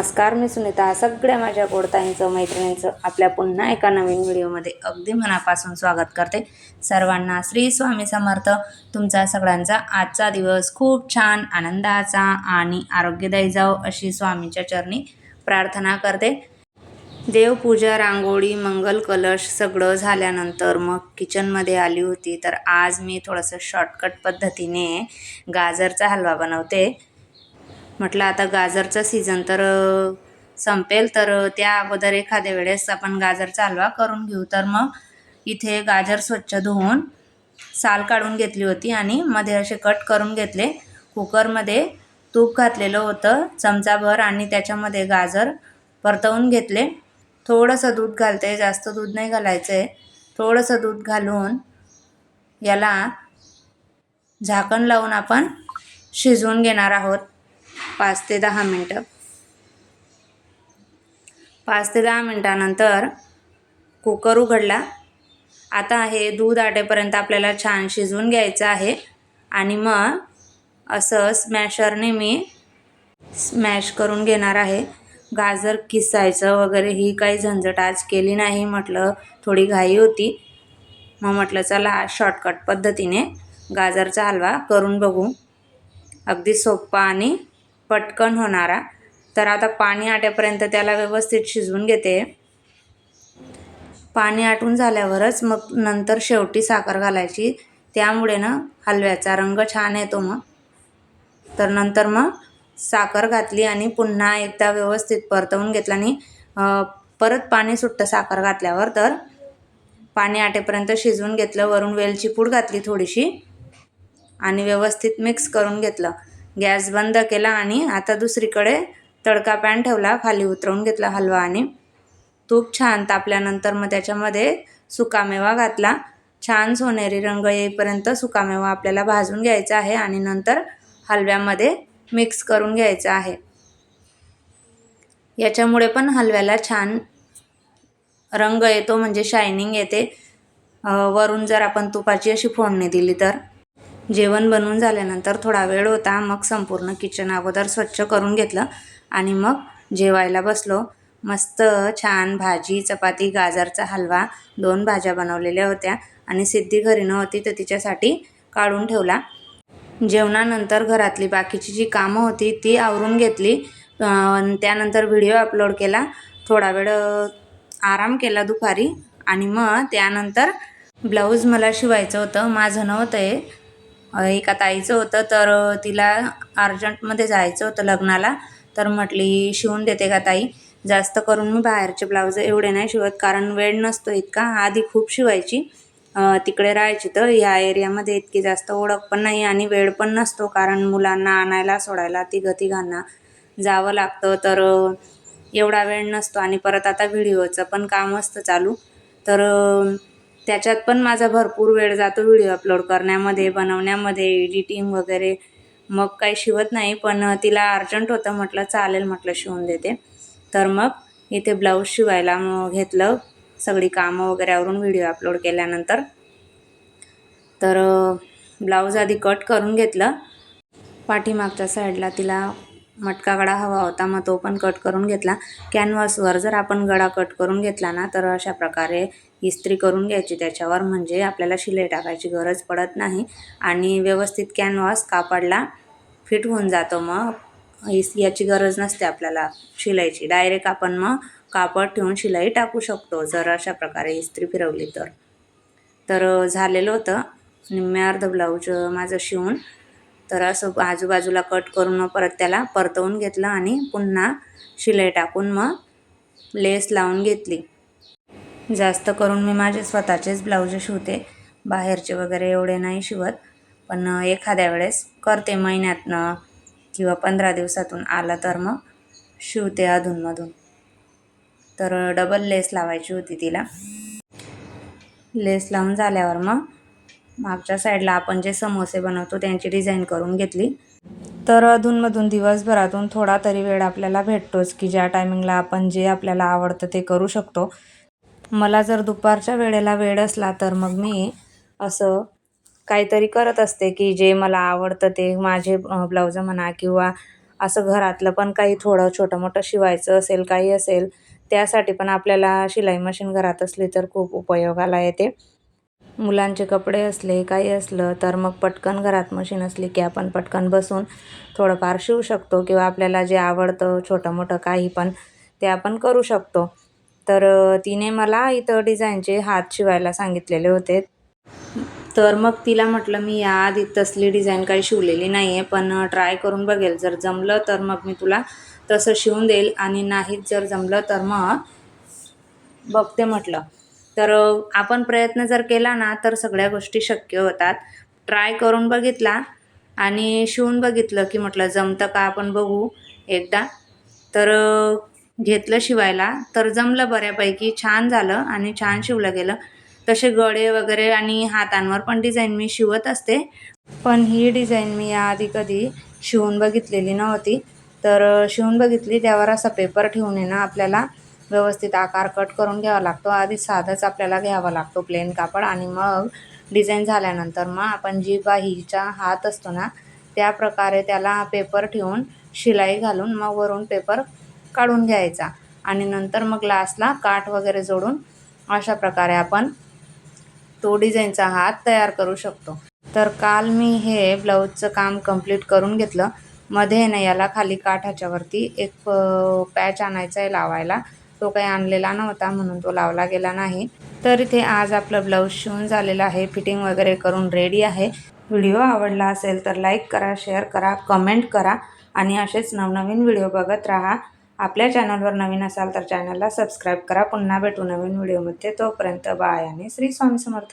नमस्कार मी सुनीता. सगळ्या माझ्या गोडताईंचं मैत्रिणींचं आपल्या पुन्हा एका नवीन व्हिडिओमध्ये अगदी मनापासून स्वागत करते. सर्वांना श्री स्वामी समर्थ. तुमचा सगळ्यांचा आजचा दिवस खूप छान आनंदाचा आणि आरोग्यदायी जाओ अशी स्वामीच्या चरणी प्रार्थना करते. देवपूजा रांगोळी मंगल कलश सगळं झाल्यानंतर मग किचनमध्ये आली होती. तर आज मी थोडंसं शॉर्टकट पद्धतीने गाजरचा हलवा बनवते. म्हटलं आता गाजरचा सीझन तर संपेल तर त्या अगोदर एखाद्या वेळेस आपण गाजरचा हलवा करून घेऊ. तर मग इथे गाजर स्वच्छ धुवून साल काढून घेतली होती आणि मध्ये असे कट करून घेतले. कुकरमध्ये तूप घातलेलं होतं चमचाभर आणि त्याच्यामध्ये गाजर परतवून घेतले. थोडंसं दूध घालते जास्त दूध नाही घालायचं. आहे थोडंसं दूध घालून याला झाकण लावून आपण शिजवून घेणार आहोत. पाच ते दहा मिनटं. पाच ते दहा मिनटानंतर कुकर उघडला. आता हे दूध आटेपर्यंत आपल्याला छान शिजवून घ्यायचं आहे. आणि मग असं स्मॅशरने मी स्मॅश करून घेणार आहे. गाजर किसायचं वगैरे ही काही झंझट आज केली नाही म्हटलं थोडी घाई होती. मग म्हटलं चला शॉर्टकट पद्धतीने गाजरचा हलवा करून बघू. अगदी सोपा आणि पटकन होणारा. तर आता पाणी आटेपर्यंत त्याला व्यवस्थित शिजवून घेते. पाणी आटून झाल्यावरच मग नंतर शेवटी साखर घालायची. त्यामुळे ना हलव्याचा रंग छान येतो मग. तर नंतर मग साखर घातली आणि पुन्हा एकदा व्यवस्थित परतवून घेतलं आणि परत पाणी सुट्टं साखर घातल्यावर तर पाणी आटेपर्यंत शिजवून घेतलं. वरून वेलची पूड घातली थोडीशी आणि व्यवस्थित मिक्स करून घेतलं. गॅस बंद केला आणि आता दुसरीकडे तडका पॅन ठेवला खाली उतरवून घेतला हलवा आणि. तूप छान तापल्यानंतर मग त्याच्यामध्ये सुकामेवा घातला. छान सोनेरी रंग येईपर्यंत सुकामेवा आपल्याला भाजून घ्यायचा आहे आणि नंतर हलव्यामध्ये मिक्स करून घ्यायचं आहे. याच्यामुळे पण हलव्याला छान रंग येतो म्हणजे शायनिंग येते. वरून जर आपण तुपाची अशी फोडणी दिली तर. जेवण बनवून झाल्यानंतर थोडा वेळ होता मग संपूर्ण किचन अगोदर स्वच्छ करून घेतलं आणि मग जेवायला बसलो. मस्त छान भाजी चपाती गाजरचा हलवा दोन भाज्या बनवलेल्या होत्या आणि सिद्धी घरी नव्हती तर तिच्यासाठी काढून ठेवला. जेवणानंतर घरातली बाकीची जी कामं होती ती आवरून घेतली. त्यानंतर व्हिडिओ अपलोड केला. थोडा वेळ आराम केला दुपारी आणि मग त्यानंतर ब्लाऊज मला शिवायचं होतं माझं नव्हतं आहे एका ताईचं होतं तर तिला अर्जंटमध्ये जायचं होतं लग्नाला. तर म्हटली शिवून देते का ताई? जास्त करून मी बाहेरचे ब्लाऊज एवढे नाही शिवत कारण वेळ नसतो इतका. आधी खूप शिवायची. तिकडे राहायची तर या एरियामध्ये इतकी जास्त ओळख पण नाही आणि वेळ पण नसतो कारण मुलांना आणायला सोडायला तिघं तिघांना जावं लागतं. तर एवढा वेळ नसतो आणि परत आता व्हिडिओचं पण काम असतं चालू. तर त्याच्यात पण माझा भरपूर वेळ जातो व्हिडिओ अपलोड करण्यामध्ये बनवण्यामध्ये एडिटिंग वगैरे. मग काही शिवत नाही पण तिला अर्जंट होतं म्हटलं चालेल म्हटलं शिवून देते. तर मग इथे ब्लाऊज शिवायला मग घेतलं. सगळी कामं वगैरे आवरून व्हिडिओ अपलोड केल्यानंतर. तर ब्लाऊज आधी कट करून घेतलं. पाठीमागच्या साईडला तिला मटका गळा हवा होता मग तो पण कट करून घेतला. कॅनव्हासवर जर आपण गळा कट करून घेतला ना तर अशा प्रकारे इस्त्री करून घ्यायची. त्याच्यावर म्हणजे आपल्याला शिलाई टाकायची गरज पडत नाही. आणि व्यवस्थित कॅनव्हास कापडला फिट होऊन जातो मग. इस याची गरज नसते आपल्याला शिलाईची. डायरेक्ट आपण मग कापड ठेवून शिलाई टाकू शकतो जर अशा प्रकारे इस्त्री फिरवली तर. तर झालेलं होतं. निम्म्या अर्ध ब्लाऊज माझं शिवून तर असं आजूबाजूला कट करून मग परत त्याला परतवून घेतलं आणि पुन्हा शिलाई टाकून मग लेस लावून घेतली. जास्त करून मी माझे स्वतःचेच ब्लाऊज शिवते. बाहेरचे वगैरे एवढे नाही शिवत. पण एखाद्या वेळेस करते महिन्यातनं किंवा पंधरा दिवसातून आलं तर मग शिवते अधूनमधून. तर डबल लेस लावायची होती तिला. लेस लावून झाल्यावर मग मागच्या साईडला आपण जे समोसे बनवतो त्यांची डिझाईन करून घेतली. तर अधूनमधून दिवसभरातून थोडा तरी वेळ आपल्याला भेटतोच की ज्या टायमिंगला आपण जे आपल्याला आवडतं ते करू शकतो. मला जर दुपारच्या वेळेला वेळ असला तर मग मी असं काहीतरी करत असते की जे मला आवडतं ते माझे ब्लाऊज म्हणा किंवा असं घरातलं पण काही थोडं छोटं मोठं शिवायचं असेल काही असेल त्यासाठी पण आपल्याला शिलाई मशीन घरात असली तर खूप उपयोगाला येते. मुलांचे कपडे असले काही असलं तर मग पटकन घरात मशीन असली की आपण पटकन बसून थोडंफार शिवू शकतो किंवा आपल्याला जे आवडतं छोटं मोठं काही पण ते आपण करू शकतो. तर तिने मला इथं डिझाईनचे हात शिवायला सांगितलेले होते. तर मग तिला म्हटलं मी याआधी तसली डिझाईन काही शिवलेली नाही आहे पण ट्राय करून बघेल. जर जमलं तर मग मी तुला तसं शिवून देईल आणि नाहीच जर जमलं तर मग बघते म्हटलं. तर आपण प्रयत्न जर केला ना तर सगळ्या गोष्टी शक्य होतात. ट्राय करून बघितला आणि शिवून बघितलं की म्हटलं जमतं का आपण बघू एकदा? तर घेतलं शिवायला. तर जमलं बऱ्यापैकी छान झालं आणि छान शिवलं गेलं. तसे गळे वगैरे आणि हातांवर पण डिझाईन मी शिवत असते. पण ही डिझाईन मी याआधी कधी शिवून बघितलेली नव्हती. तर शिवून बघितली त्यावर असा पेपर ठेवून आहे ना आपल्याला व्यवस्थित आकार कट करून घ्यावा लागतो. आधी साधंच आपल्याला घ्यावा लागतो प्लेन कापड आणि मग डिझाईन झाल्यानंतर मग आपण जी बाहीचा हात असतो ना त्या प्रकारे त्याला पेपर ठेवून शिलाई घालून मग वरून पेपर काढून घ्यायचा. आणि नंतर मग लास्टला काठ वगैरे जोडून अशा प्रकारे आपण तो डिझाईनचा हात तयार करू शकतो. तर काल मी हे ब्लाऊजचं काम कंप्लीट करून घेतलं. मध्ये ना याला खाली काठाच्यावरती एक पॅच आणायचा आहे लावायला. तो काही आणलेला नव्हता म्हणून तो लावला गेला नाही. तर इथे आज आपलं ब्लाऊज शिवून झालेलं आहे. फिटिंग वगैरे करून रेडी आहे. व्हिडिओ आवडला असेल तर लाईक करा शेअर करा कमेंट करा आणि असेच नवनवीन व्हिडिओ बघत राहा. आपल्या चॅनलवर नवीन असाल तर चॅनलला सबस्क्राईब करा. पुन्हा भेटू नवीन व्हिडिओमध्ये तोपर्यंत बाय आणि श्री स्वामी समर्थ.